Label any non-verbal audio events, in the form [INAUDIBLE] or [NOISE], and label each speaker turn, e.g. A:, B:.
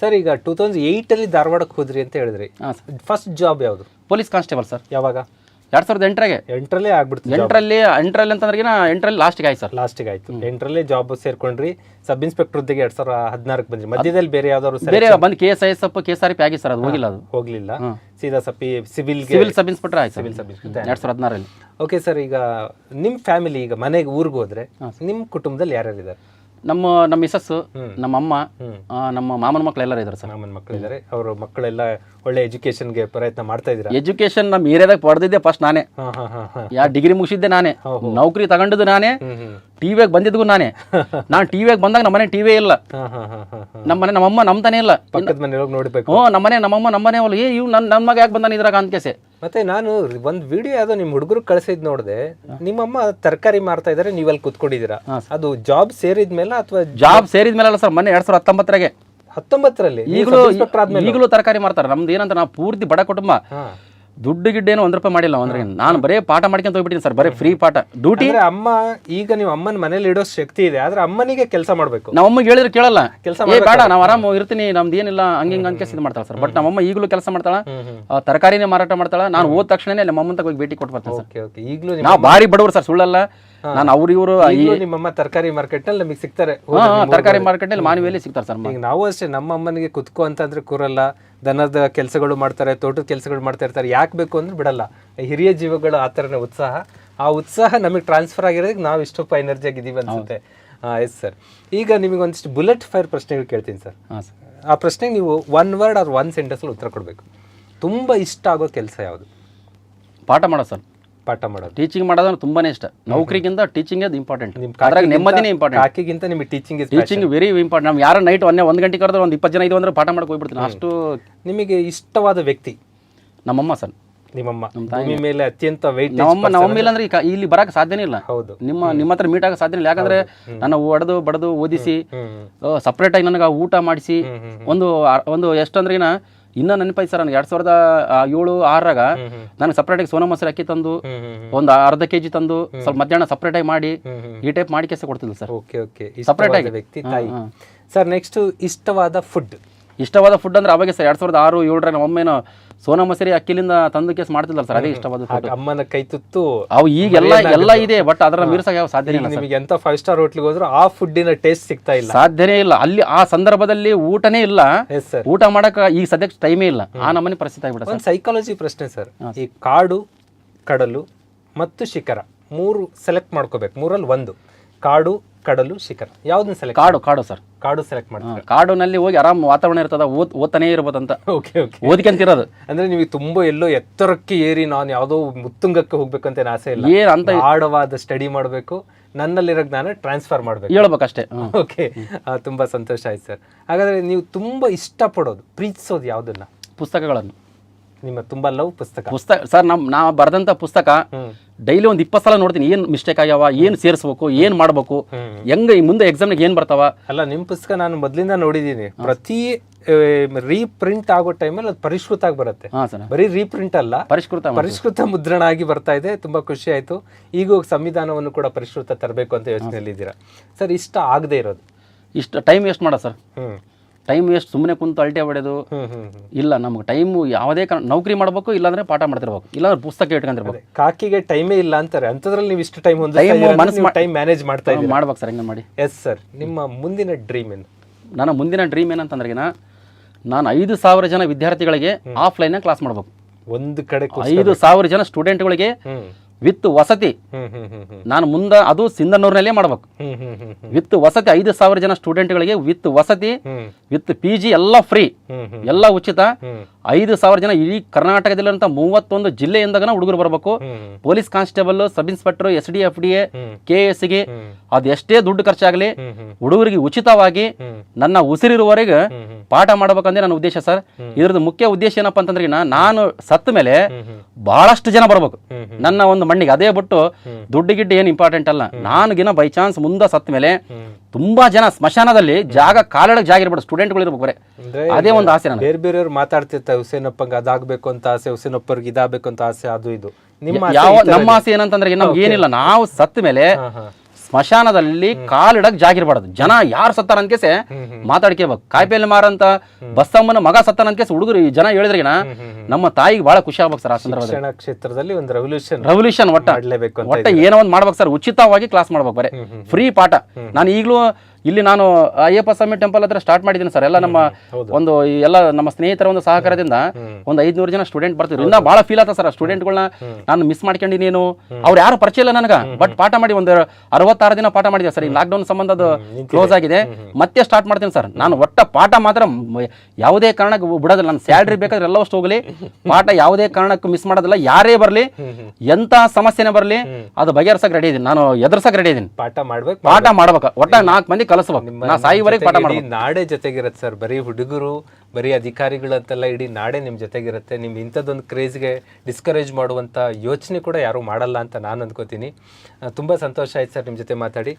A: Sir ಈಗ two thousand ಏಯ್ಟಲ್ಲಿ ಧಾರವಾಡಕ್ಕೆ ಹೋದ್ರಿ ಅಂತ ಹೇಳಿದ್ರಿ.
B: ಹಾಂ ಸರ್.
A: ಫಸ್ಟ್ ಜಾಬ್ ಯಾವುದು?
B: Police constable sir.
A: ಯಾವಾಗ?
B: ಎರಡು ಸಾವಿರದ ಎಂಟರಾಗೆ.
A: ಎಂಟರಲ್ಲೇ ಆಗ್ಬಿಡ್ತು
B: ಎಂಟರಲ್ಲಿ ಎಂಟರಲ್ಲಿ ಅಂತಂದ್ರೆಗಿನ ಎಂಟ್ರಲ್ಲಿ ಲಾಸ್ಟಿಗೆ ಆಯ್ತು ಸರ್.
A: ಲಾಸ್ಟಿಗೆ ಆಯ್ತು. ಎಂಟರಲ್ಲೇ ಜಾಬ್ ಸೇರ್ಕೊಂಡ್ರಿ. ಸಬ್ ಇನ್ಸ್ಪೆಕ್ಟರ್ ಹುದ್ದೆಗೆ ಎರಡ್ ಸಾವಿರದ ಹದಿನಾರಕ್ಕೆ ಬಂದ್ರಿ. ಮಧ್ಯದಲ್ಲಿ ಬೇರೆ ಯಾವ್ದಾದ್ರು
B: ಬೇರೆ ಬಂದು K S I S K S R P ಆಗಿ ಸರ್ ಅದು ಹೋಗಿಲ್ಲ ಅದು.
A: ಹೋಗ್ಲಿಲ್ಲ. ಸೀದಾ ಸಪ್ಪಿ ಸಿವಿಲ್
B: ಸಿವಿಲ್ ಸಬ್ ಇನ್ಸ್ಪೆಕ್ಟರ್ ಆಯ್ತು
A: ಸಿವಿಲ್ ಸಬ್ ಇನ್ಸ್ಪೆಕ್ಟರ್
B: ಎರಡ್ ಸಾವಿರ ಹದಿನಾರಲ್ಲಿ.
A: ಓಕೆ ಸರ್ ಈಗ ನಿಮ್ಮ ಫ್ಯಾಮಿಲಿ ಈಗ ಮನೆಗೆ ಊರಿಗೆ ಹೋದ್ರೆ ನಿಮ್ಮ ಕುಟುಂಬದಲ್ಲಿ ಯಾರ್ಯಾರಿದ್ದಾರೆ?
B: ನಮ್ಮ ನಮ್ಮ ಮಿಸಸ್ ನಮ್ಮ ಅಮ್ಮ ನಮ್ಮ ಮಾಮನ ಮಕ್ಳು ಎಲ್ಲರೂ ಇದ್ದಾರೆ ಸರ್.
A: ಮಾಮನ ಮಕ್ಕಳಿದ್ದಾರೆ. ಅವ್ರ ಮಕ್ಕಳೆಲ್ಲ ಒಳ್ಳೆ ಎಜುಕೇಶನ್ಗೆ ಪ್ರಯತ್ನ ಮಾಡ್ತಾ ಇದ್ದೀರಾ?
B: ಎಜುಕೇಶನ್ ನಮ್ಮ ಏರಿಯಾದಾಗ ಪಡೆದಿದ್ದೆ ಫಸ್ಟ್ ನಾನೇ. ಯಾ ಡಿಗ್ರಿ ಮುಗಿಸಿದ್ದೆ ನಾನೇ. ನೌಕರಿ ತಗೊಂಡಿದ್ದು ನಾನೇ. ಟಿವಿಯಾಗ ಬಂದಿದ್ಗೂ ನಾನೇ. [LAUGHS] ನಾನು ಟಿವಿಯಾಗ ಬಂದಾಗ ನಮ್ಮನೆ ಟಿವಿ ಇಲ್ಲ.
A: ಹಾ ಹಾ ಹಾ ಹಾ ಹಾ.
B: ನಮ್ಮ ಮನೆ ನಮ್ಮಮ್ಮ ನಮ್ಮ ತಾನೇ ಇಲ್ಲ.
A: ಪಕ್ಕದ ಮನೆ ನೋಡ್ಬೇಕು.
B: ಹ್ಞೂ ನಮ್ಮನೆ ನಮ್ಮಮ್ಮ ನಮ್ಮನೆ ಅವಳು ಏ ಇವ್ ನನ್ನ ನನ್ನ ಮಗ ಯಾಕೆ ಬಂದಾನ ಇದ್ರಾಗ? ಅಂತ ಕೇಸೆ
A: ಮತ್ತೆ ನಾನು ಒಂದ್ ವಿಡಿಯೋ ಯಾವ್ದೋ ನಿಮ್ ಹುಡುಗರು ಕಳಿಸಿದ್ ನೋಡಿದೆ ನಿಮ್ಮಮ್ಮ ತರಕಾರಿ ಮಾರ್ತಾ ಇದ್ದಾರೆ ನೀವಲ್ಲಿ ಅಲ್ಲಿ ಕುತ್ಕೊಂಡಿದ್ದೀರಾ ಅದು ಜಾಬ್ ಸೇರಿದ್ಮೇಲೆ ಅಥವಾ
B: ಜಾಬ್ ಸೇರಿದ ಮೇಲೆ ಅಲ್ಲ ಸರ್ ಮೊನ್ನೆ ಎರಡ್ ಸಾವಿರದ ಹತ್ತೊಂಬತ್ತರಾಗೆ.
A: ಹತ್ತೊಂಬತ್ತರಲ್ಲಿ?
B: ಈಗಲೂ ಈಗಲೂ ತರಕಾರಿ ಮಾಡ್ತಾರೆ ನಮ್ದು ಏನಂತ ನಾವು ಪೂರ್ತಿ ಬಡ ಕುಟುಂಬ. ದುಡ್ಡು ಗಿಡ್ಡ ಏನು ಒಂದ್ ರೂಪಾಯಿ ಮಾಡಿಲ್ಲ ಅಂದ್ರೆ ನಾನು ಬರೇ ಪಾಠ ಮಾಡ್ಕೊಂತ ಹೋಗ್ಬಿಟ್ಟಿನಿ ಸರ್ ಬರೀ ಫ್ರೀ ಪಾಠ. ಡ್ಯೂಟಿ
A: ಅಂದ್ರೆ ಅಮ್ಮ ಈಗ ನೀವು ಅಮ್ಮನ ಮನೇಲಿ ಇಡೋ ಶಕ್ತಿ ಇದೆ ಆದ್ರೆ ಅಮ್ಮನಿಗೆ ಕೆಲಸ ಮಾಡ್ಬೇಕು.
B: ನಮ್ಮ ಅಮ್ಮಗೆ ಹೇಳಿದ್ರೆ ಕೇಳಲ್ಲ.
A: ಕೆಲಸ
B: ಏ ಬೇಡ ನಾವು ಆರಾಮ್ ಇರ್ತೀನಿ ನಮ್ದು ಏನಿಲ್ಲ ಹಂಗೆ ಹಿಂಗ ಅನ್ಕೇಸ್ ಇದು ಮಾಡ್ತಾಳೆ ಸರ್. ಬಟ್ ನಮ್ಮಮ್ಮ ಈಗಲೂ ಕೆಲಸ ಮಾಡ್ತಾಳ. ತರಕಾರಿನೇ ಮಾರಾಟ ಮಾಡ್ತಾಳ. ನಾನು ಹೋದ ತಕ್ಷಣನೇ ನಮ್ಮ ಅಮ್ಮಂತ ಹೋಗಿ ಭೇಟಿ ಕೊಟ್ಟು ಬರ್ತೀನಿ ಸರ್.
A: Okay okay. ಈಗಲೂ
B: ನಾವು ಭಾರಿ ಬಡವರು ಸರ್ ಸುಳ್ಳಲ್ಲ. ನಾನು ಅವ್ರ ಇವರು
A: ನಿಮ್ಮಮ್ಮ ತರಕಾರಿ ಮಾರ್ಕೆಟ್ನಲ್ಲಿ ನಮಗೆ ಸಿಗ್ತಾರೆ.
B: ತರಕಾರಿ ಮಾರ್ಕೆಟ್ನಲ್ಲಿ ಮಾನವಿಯಲ್ಲಿ ಸಿಗ್ತಾರೆ ಸರ್
A: ಈಗ ನಾವು ಅಷ್ಟೇ ನಮ್ಮ ಅಮ್ಮನಿಗೆ ಕುತ್ಕೋ ಅಂತಂದ್ರೆ ಕೂರಲ್ಲ ದನದ ಕೆಲಸಗಳು ಮಾಡ್ತಾರೆ ತೋಟದ ಕೆಲಸಗಳು ಮಾಡ್ತಾ ಇರ್ತಾರೆ. ಯಾಕೆ ಬೇಕು ಅಂದ್ರೆ ಬಿಡಲ್ಲ. ಹಿರಿಯ ಜೀವಗಳು ಆ ಥರನೇ ಉತ್ಸಾಹ. ಆ ಉತ್ಸಾಹ ನಮಗೆ ಟ್ರಾನ್ಸ್ಫರ್ ಆಗಿರೋದಕ್ಕೆ ನಾವು ಇಷ್ಟೊಪ್ಪ ಎನರ್ಜಿ ಆಗಿದ್ದೀವಿ ಅನ್ಸುತ್ತೆ. Yes sir. ಈಗ ನಿಮಗೆ ಒಂದಿಷ್ಟು ಬುಲೆಟ್ ಫೈರ್ ಪ್ರಶ್ನೆಗಳು ಕೇಳ್ತೀನಿ ಸರ್.
B: ಸರ್.
A: ಆ ಪ್ರಶ್ನೆಗೆ ನೀವು ಒನ್ ವರ್ಡ್ ಆರ್ ಒನ್ ಸೆಂಟೆನ್ಸಲ್ಲಿ ಉತ್ತರ ಕೊಡಬೇಕು. ತುಂಬ ಇಷ್ಟ ಆಗೋ ಕೆಲಸ ಯಾವುದು?
B: ಪಾಠ ಮಾಡೋ ಸರ್.
A: ಪಾಠ ಮಾಡೋದು.
B: ಟೀಚಿಂಗ್ ಮಾಡೋದಂದ್ರೆ ತುಂಬಾನೇ ಇಷ್ಟ. ನೌಕರಿಗಿಂತ ಟೀಚಿಂಗ್ ಅದು ಇಂಪಾರ್ಟೆಂಟ್ ಅದ್ರಾಗ ನೆಮ್ಮದಿನೇ ಇಂಪಾರ್ಟೆಂಟ್
A: ಕಾಕಿಗಿಂತ ನಿಮ್ಗೆ ಟೀಚಿಂಗ್
B: ಟೀಚಿಂಗ್ ವೆರಿ ಇಂಪಾರ್ಟೆಂಟ್ ನಾವು ಯಾರು ನೈಟ್ ಒಂದೇ ಒಂದು ಗಂಟೆ ಕರೆದ್ರೆ ಒಂದು ಇಪ್ಪತ್ತು ಜನ ಇದು ಅಂದ್ರೆ ಪಾಠ ಮಾಡಕ್ಕೆ ಹೋಗ್ಬಿಡ್ತೀನಿ. ಅಷ್ಟು
A: ನಿಮಗೆ ಇಷ್ಟವಾದ ವ್ಯಕ್ತಿ?
B: ನಮ್ಮಮ್ಮ ಸರ್.
A: ನಿಮ್ಮಮ್ಮ. ಭೂಮಿ ಮೇಲೆ. ಅತ್ಯಂತ ವೈಟ್
B: ನಮ್ಮಮ್ಮ ನಮ್ಮಮ್ಮ ಇಲ್ಲ ಅಂದ್ರೆ ಇಲ್ಲಿ ಬರಕ್ಕೆ ಸಾಧ್ಯನೇ ಇಲ್ಲ.
A: ಹೌದು.
B: ನಿಮ್ಮ ನಿಮ್ಮ ಹತ್ರ ಮೀಟ್ ಆಗಕ್ಕೆ ಸಾಧ್ಯನೇ ಇಲ್ಲ. ಯಾಕಂದ್ರೆ ನನ್ನ ಒಡೆದು ಬಡದು ಓದಿಸಿ ಸಪ್ರೇಟ್ ಆಗಿ ನನಗೆ ಊಟ ಮಾಡಿಸಿ ಒಂದು ಒಂದು ಎಷ್ಟಂದ್ರೆ ಏನ ಇನ್ನ ನೆನಪಾಯ್ತು ಸರ್ ನನಗೆ ಎರಡ್ ಸಾವಿರದ ಏಳು ಆರಾಗ. ನನಗೆ ಸಪ್ರೇಟ್ ಆಗಿ ಸೋನಾ ಮೊಸರು ಅಕ್ಕಿ ತಂದು ಒಂದು ಅರ್ಧ ಕೆಜಿ ತಂದು ಸ್ವಲ್ಪ ಮಧ್ಯಾಹ್ನ ಸಪ್ರೇಟ್ ಆಗಿ ಮಾಡಿ ಈ ಟೈಪ್ ಮಾಡಿ ಕೆಲಸ ಕೊಡ್ತಿದ್ಲು ಸರ್.
A: Okay okay. ವ್ಯಕ್ತಿ ತಾಯಿ. ಸರ್ ನೆಕ್ಸ್ಟ್ ಇಷ್ಟವಾದ ಫುಡ್
B: ಇಷ್ಟವಾದ ಫುಡ್ ಅಂದ್ರೆ ಅವಾಗ ಸರ್ ಎರಡ್ ಸಾವಿರದ ಆರು ಏಳರ ಒಮ್ಮೆನೋ ಸೋನಾ ಮಸೂರಿ ಅಕ್ಕಿಲಿಂದ ತಂದು ಕೇಸ್ ಮಾಡ್ತಿಲ್ಲ ಸರ್ ಅದೇ ಇಷ್ಟವಾದ ಫುಡ್
A: ಅಮ್ಮನ ಕೈ ತುತ್ತು
B: ಅವು ಈಗ ಎಲ್ಲ ಎಲ್ಲ ಇದೆ ಬಟ್ ಅದರ ಮೀರ್ಸಕ್ಕೆ ಯಾವ ಸಾಧ್ಯನೇ ಇಲ್ಲ
A: ನಿಮಗೆ ಎಂತ ಫೈವ್ ಸ್ಟಾರ್ ಹೋಟ್ಲಿಗೆ ಹೋದ್ರು ಆ ಫುಡ್ಡಿನ ಟೇಸ್ಟ್ ಸಿಗ್ತಾ ಇಲ್ಲ.
B: ಸಾಧ್ಯನೇ ಇಲ್ಲ. ಅಲ್ಲಿ ಆ ಸಂದರ್ಭದಲ್ಲಿ ಊಟನೇ ಇಲ್ಲ.
A: ಎಸ್ ಸರ್
B: ಊಟ ಮಾಡಕ್ ಈಗ ಸದ್ಯಕ್ಕೆ ಟೈಮೇ ಇಲ್ಲ. ಆ ನಮ್ಮನೆ ಪರಿಸ್ಥಿತಿ ಆಗ್ಬಿಡ
A: ಒಂದು ಸೈಕಾಲಜಿ ಪ್ರಶ್ನೆ ಸರ್ ಈ ಕಾಡು ಕಡಲು ಮತ್ತು ಶಿಖರ ಮೂರು ಸೆಲೆಕ್ಟ್ ಮಾಡ್ಕೋಬೇಕು. ಮೂರಲ್ಲಿ ಒಂದು. ಕಾಡು ಕಡಲು ಶಿಖರ. ಯಾವ್ದನ್ನ ಸೆಲೆಕ್ಟ್
B: ಕಾಡು ಕಾಡು ಸರ್.
A: ಕಾಡು ಸೆಲೆಕ್ಟ್ ಮಾಡ್ತಾರೆ?
B: ಕಾಡಿನಲ್ಲಿ ಹೋಗಿ ಆರಾಮ್ ವಾತಾವರಣ ಇರ್ತದ ಓದ್ ಓದ್ತಾನೆ ಇರ್ಬೋದಂತ.
A: ಓಕೆ ಓಕೆ
B: ಓದ್ಕೊಂತಿರೋದು
A: ಅಂದ್ರೆ ನಿಮಗೆ ತುಂಬಾ ಎಲ್ಲೋ ಎತ್ತರಕ್ಕೆ ಏರಿ ನಾನು ಯಾವುದೋ ಮುತ್ತುಂಗಕ್ಕೆ ಹೋಗ್ಬೇಕಂತ ಏನ್ ಆಸೆ ಇಲ್ಲ.
B: ಏನ್ ಅಂತ
A: ಆಡವಾದ ಸ್ಟಡಿ ಮಾಡಬೇಕು ನನ್ನಲ್ಲಿರೋ ಜ್ಞಾನ ಟ್ರಾನ್ಸ್ಫರ್ ಮಾಡಬೇಕು.
B: ಹೇಳ್ಬೇಕಷ್ಟೇ.
A: ಓಕೆ ತುಂಬಾ ಸಂತೋಷ ಆಯ್ತು ಸರ್. ಹಾಗಾದ್ರೆ ನೀವು ತುಂಬಾ ಇಷ್ಟಪಡೋದು ಪ್ರೀತಿಸೋದು ಯಾವ್ದನ್ನ?
B: ಪುಸ್ತಕಗಳನ್ನು.
A: ನಿಮ್ಮ ತುಂಬಾ ಲವ್ ಪುಸ್ತಕ.
B: ಪುಸ್ತಕ ಸರ್ ನಮ್ ನಾ ಬರೆದಂತ ಪುಸ್ತಕ ಡೈಲಿ ಒಂದ್ ಇಪ್ಪತ್ತು ಸಲ ನೋಡ್ತೀನಿ ಏನ್ ಮಿಸ್ಟೇಕ್ ಆಗ್ಯಾವ ಏನ್ ಸೇರಿಸ್ಬೇಕು ಏನ್ ಮಾಡ್ಬೇಕು ಹೆಂಗ್ ಮುಂದೆ ಎಕ್ಸಾಮ್ ಏನ್ ಬರ್ತಾವ?
A: ಅಲ್ಲ ನಿಮ್ ಪುಸ್ತಕ ನಾನು ಮೊದ್ಲಿಂದ ನೋಡಿದೀನಿ. ಪ್ರತಿ ರೀಪ್ರಿಂಟ್ ಆಗೋ ಟೈಮಲ್ಲಿ ಅದು ಪರಿಷ್ಕೃತ ಆಗಿ ಬರುತ್ತೆ. ಬರೀ ರೀಪ್ರಿಂಟ್ ಅಲ್ಲ
B: ಪರಿಷ್ಕೃತ.
A: ಪರಿಷ್ಕೃತ ಮುದ್ರಣ ಆಗಿ ಬರ್ತಾ ಇದೆ ತುಂಬಾ ಖುಷಿ ಆಯ್ತು. ಈಗ ಸಂವಿಧಾನವನ್ನು ಕೂಡ ಪರಿಷ್ಕೃತ ತರಬೇಕು ಅಂತ ಯೋಚನೆಯಲ್ಲಿ ಇದ್ದೀರಾ ಸರ್ ಇಷ್ಟ ಆಗದೆ ಇರೋದು.
B: ಇಷ್ಟ ಟೈಮ್ ವೇಸ್ಟ್ ಮಾಡ ಸರ್. ಟೈಮ್ ವೇಸ್ಟ್ ಸುಮ್ಮನೆ ಕುಂತು ಅಲ್ಟೆ
A: ಹ್ಮ್
B: ಇಲ್ಲ ನಮ್ಗೆ ಟೈಮ್ ಯಾವುದೇ ಕಾರಣ ನೌಕರಿ ಮಾಡಬೇಕು ಇಲ್ಲಾಂದ್ರೆ ಪಾಠ ಮಾಡ್ತಿರ್ಬೇಕು ಇಲ್ಲಾಂದ್ರೆ ಪುಸ್ತಕ ಇಟ್ಕೊಂಡಿರ್ಬೇಕು.
A: ಕಾಕಿಗೆ ಟೈಮೇ ಇಲ್ಲ ಅಂತಾರೆ ಅಂತದ್ರಲ್ಲಿ ನೀವು ಇಷ್ಟು ಟೈಮ್
B: ಮನಸ್ಸು
A: ಟೈಮ್ ಮ್ಯಾನೇಜ್ ಮಾಡ್ತಾ ಇದ್ದೀವಿ
B: ಮಾಡ್ಬೇಕು ಸರ್ ಹೆಂಗೆ ಮಾಡಿ.
A: ಎಸ್ ಸರ್ ನಿಮ್ಮ ಮುಂದಿನ ಡ್ರೀಮ್ ಏನು?
B: ನನ್ನ ಮುಂದಿನ ಡ್ರೀಮ್ ಏನಂತಂದ್ರೆ ನಾನು ಐದು ಸಾವಿರ ಜನ ವಿದ್ಯಾರ್ಥಿಗಳಿಗೆ ಆಫ್ಲೈನ್ ಕ್ಲಾಸ್ ಮಾಡ್ಬೇಕು.
A: ಒಂದು ಕಡೆ
B: ಐದು ಸಾವಿರ ಜನ ಸ್ಟೂಡೆಂಟ್ಗಳಿಗೆ ವಿತ್ ವಸತಿ. ನಾನು ಮುಂದೆ ಅದು ಸಿಂಧನೂರಿನಲ್ಲೇ ಮಾಡ್ಬೇಕು. ವಿತ್ ವಸತಿ ಐದು ಸಾವಿರ ಜನ ಸ್ಟೂಡೆಂಟ್ಗಳಿಗೆ ವಿತ್ ವಸತಿ ವಿತ್ ಪಿ ಜಿ ಎಲ್ಲ ಫ್ರೀ ಎಲ್ಲ ಉಚಿತ. ಐದು ಸಾವಿರ ಜನ ಇಡೀ ಕರ್ನಾಟಕದಲ್ಲಿರುವಂಥ ಮೂವತ್ತೊಂದು ಜಿಲ್ಲೆಯಿಂದಾಗ ಹುಡುಗರು ಬರಬೇಕು. Police constable sub inspector S D F D A K ಎಸ್ಗೆ ಅದೆಷ್ಟೇ ಎಷ್ಟೇ ದುಡ್ಡು ಖರ್ಚಾಗಲಿ ಹುಡುಗರಿಗೆ ಉಚಿತವಾಗಿ ನನ್ನ ಉಸಿರಿರುವವರೆಗೆ ಪಾಠ ಮಾಡಬೇಕಂದ್ರೆ ನನ್ನ ಉದ್ದೇಶ ಸರ್. ಇದ್ರದ್ದು ಮುಖ್ಯ ಉದ್ದೇಶ ಏನಪ್ಪ ಅಂತಂದ್ರೆ ನಾನು ಸತ್ತ ಮೇಲೆ ಬಹಳಷ್ಟು ಜನ ಬರ್ಬೇಕು. ನನ್ನ ಒಂದು ಮಣ್ಣಿಗೆ ಅದೇ ಬಿಟ್ಟು ದುಡ್ಡು ಗಿಡ್ಡು ಏನು ಇಂಪಾರ್ಟೆಂಟ್ ಅಲ್ಲ. ನಾನುಗಿನ ಬೈ ಚಾನ್ಸ್ ಮುಂದೆ ಸತ್ತ ಮೇಲೆ ತುಂಬಾ ಜನ ಸ್ಮಶಾನದಲ್ಲಿ ಜಾಗ ಕಾಲೊಳಗೆ ಜಾಗ ಇರ್ಬೋದು ಸ್ಟೂಡೆಂಟ್ಗಳು ಇರ್ಬೇಕು ಬರೇ. ಅದೇ ಒಂದು ಆಸೆ
A: ಬೇರೆ ಬೇರೆಯವ್ರು ಮಾತಾಡ್ತಿರ್ತಾರೆ ಹುಸೇನಪ್ಪಂಗೆ ಅದಾಗಬೇಕು ಅಂತ ಆಸೆ ಹುಸೇನಪ್ಪರ್ಗೆ ಇದಾಗಬೇಕು ಅಂತ ಆಸೆ ಅದು ಇದು. ನಿಮ್ಮ
B: ಯಾವ ನಮ್ಮ ಆಸೆ ಏನಂತಂದ್ರೆ ನಮ್ಗೆ ಏನಿಲ್ಲ ನಾವು ಸತ್ತ ಮೇಲೆ ಸ್ಮಶಾನದಲ್ಲಿ ಕಾಲಿಡಕ್ ಜಾಗಿರ್ಬಾರ್ದು ಜನ ಯಾರು ಸತ್ತಾರ ಅನ್ಕೇಸೆ ಮಾತಾಡ್ಕೇಬೇಕು. ಕಾಯಿಪಲ್ಲೆ ಮಾರಂತ ಬಸ್ಸಮ್ಮನ ಮಗ ಸತ್ತಾನ ಅನ್ಕೇಸಿ ಹುಡುಗರು ಈ ಜನ ಹೇಳಿದ್ರಿಗಿನ ನಮ್ಮ ತಾಯಿಗೆ ಬಹಳ ಖುಷಿ ಆಗ್ಬೇಕು ಸರ್ ಆ ಸಂದರ್ಭದಲ್ಲಿ.
A: ಕ್ಷೇತ್ರದಲ್ಲಿ ಒಂದು ರೆವಲ್ಯೂಷನ್
B: ರೆವಲ್ಯೂಷನ್ ಒಟ್ಟ. ಒಟ್ಟ ಏನೋ ಒಂದು ಮಾಡ್ಬೇಕು ಸರ್. ಉಚಿತವಾಗಿ ಕ್ಲಾಸ್ ಮಾಡ್ಬೇಕು ಬರೀ. ಫ್ರೀ ಪಾಠ. ನಾನು ಈಗಲೂ ಇಲ್ಲಿ ನಾನು ಅಯ್ಯಪ್ಪ ಸ್ವಾಮಿ ಟೆಂಪಲ್ ಹತ್ರ ಸ್ಟಾರ್ಟ್ ಮಾಡಿದ್ದೀನಿ ಸರ್ ಎಲ್ಲ ನಮ್ಮ ಒಂದು ಎಲ್ಲ ನಮ್ಮ ಸ್ನೇಹಿತರ ಒಂದು ಸಹಕಾರದಿಂದ ಒಂದು ಐದ್ನೂರು ಜನ ಸ್ಟೂಡೆಂಟ್ ಬರ್ತಿದ್ರು. ಇನ್ನ ಬಹಳ ಫೀಲ್ ಆತ ಸರ್ ಸ್ಟೂಡೆಂಟ್ಗಳನ್ನ ನಾನು ಮಿಸ್ ಮಾಡ್ಕೊಂಡಿನೇನು ಅವ್ರು ಯಾರು ಪರಿಚಯ ಇಲ್ಲ ನನಗ ಬಟ್ ಪಾಠ ಮಾಡಿ ಒಂದು ಅರವತ್ತಾರು ದಿನ ಪಾಠ ಮಾಡಿದೆ ಸರ್ ಈ ಲಾಕ್ಡೌನ್ ಸಂಬಂಧ ಅದು ಕ್ಲೋಸ್ ಆಗಿದೆ. ಮತ್ತೆ ಸ್ಟಾರ್ಟ್ ಮಾಡ್ತೀನಿ ಸರ್ ನಾನು ಒಟ್ಟ ಪಾಠ ಮಾತ್ರ ಯಾವುದೇ ಕಾರಣಕ್ಕೆ ಬಿಡೋದಿಲ್ಲ. ನಾನು ಸ್ಯಾಲ್ರಿ ಬೇಕಾದ್ರೆ ಎಲ್ಲ ಅಷ್ಟು ಹೋಗಲಿ. ಪಾಠ ಯಾವುದೇ ಕಾರಣಕ್ಕೂ ಮಿಸ್ ಮಾಡೋದಿಲ್ಲ. ಯಾರೇ ಬರಲಿ ಎಂತ ಸಮಸ್ಯೆನೇ ಬರಲಿ ಅದು ಬಗೆಹರ್ಸಕ್ ರೆಡಿ ಇದೀನಿ. ನಾನು ಎದುರ್ಸಕ್ ರೆಡಿ ಇದೀನಿ.
A: ಪಾಠ ಮಾಡ್ಬೇಕು
B: ಪಾಠ ಮಾಡ್ಬೇಕು. ಒಟ್ಟ ನಾಲ್ಕು ಮಂದಿ ಕಲಿಸ್ಬೇಕು ನಾ ಸಾಯಿವರೆಗೆ ಪಾಠ ಮಾಡಿ
A: ನಾಡೇ ಜೊತೆಗಿರುತ್ತೆ ಸರ್. ಬರೀ ಹುಡುಗರು ಬರೀ ಅಧಿಕಾರಿಗಳಂತೆಲ್ಲ ಇಡೀ ನಾಡೇ ನಿಮ್ ಜೊತೆಗಿರುತ್ತೆ. ನಿಮ್ ಇಂಥದ್ದೊಂದು ಕ್ರೇಜ್ಗೆ ಡಿಸ್ಕರೇಜ್ ಮಾಡುವಂತ ಯೋಚನೆ ಕೂಡ ಯಾರು ಮಾಡಲ್ಲ ಅಂತ ನಾನು ಅಂದ್ಕೋತೀನಿ. ತುಂಬಾ ಸಂತೋಷ ಆಯ್ತು ಸರ್ ನಿಮ್ ಜೊತೆ ಮಾತಾಡಿ.